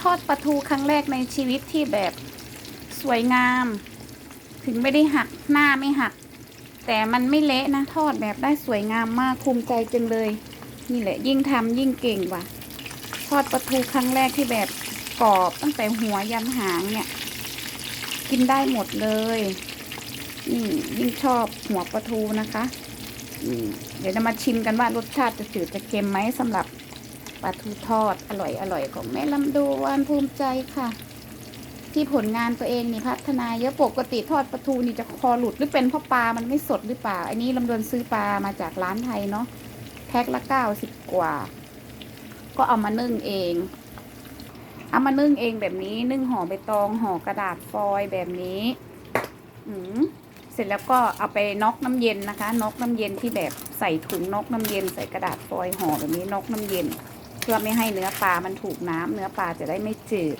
ทอดปลาทูครั้งแรกในชีวิตที่แบบสวยงาม ถึงไม่ได้หักหน้าไม่หัก แต่มันไม่เละนะทอดแบบได้สวยงามมากภูมิใจจังเลย นี่แหละยิ่งทำยิ่งเก่งว่ะ ทอดปลาทูครั้งแรกที่แบบกรอบตั้งแต่หัวยันหางเนี่ย กินได้หมดเลยนี่ยิ่งชอบหัวปลาทูนะคะเดี๋ยวจะมาชิมกันว่ารสชาติจะจืดจะเค็มไหมสำหรับ ปลาทูทอดอร่อยอร่อยของแม่ลำดวนภูมิใจค่ะ ที่ผลงานตัวเองนี่พัฒนาเยอะปกติทอดปลาทูนี่จะคอหลุดหรือเป็นเพราะปลามันไม่สดหรือเปล่า อันนี้ลำดวนซื้อปลามาจากร้านไทยเนาะแพ็คละเก้าสิบกว่า ก็เอามานึ่งเองเอามานึ่งเองแบบนี้ นึ่งห่อใบตองห่อกระดาษฟอยล์แบบนี้อืมเสร็จแล้วก็เอาไปน็อกน้ำเย็นนะคะน็อกน้ำเย็นที่แบบใส่ถุงน็อกน้ำเย็นใส่กระดาษฟอยล์ห่อแบบนี้น็อกน้ำเย็น เพื่อไม่ให้เนื้อปลามันถูกน้ำเนื้อปลาจะได้ไม่จืด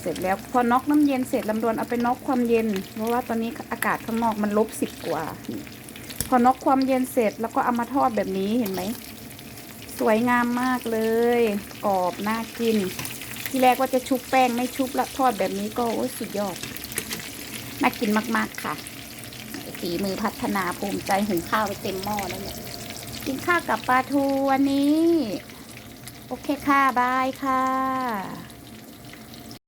เสร็จแล้วพอน็อกน้ำเย็นเสร็จลำดวนเอาไปน็อกความเย็น เพราะว่าตอนนี้อากาศข้างนอกมันลบสิบกว่า พอน็อกความเย็นเสร็จแล้วก็เอามาทอดแบบนี้เห็นไหมสวยงามมากเลยกรอบน่ากิน ที่แรกว่าจะชุบแป้งไม่ชุบละทอดแบบนี้ก็โอ้สุดยอดน่ากินมาก ๆค่ะฝีมือพัฒนาภูมิใจหุงข้าวไปเต็มหม้อแล้วเนี่ยกินข้าวกับปลาทูวันนี้ โอเคค่ะ บายค่ะ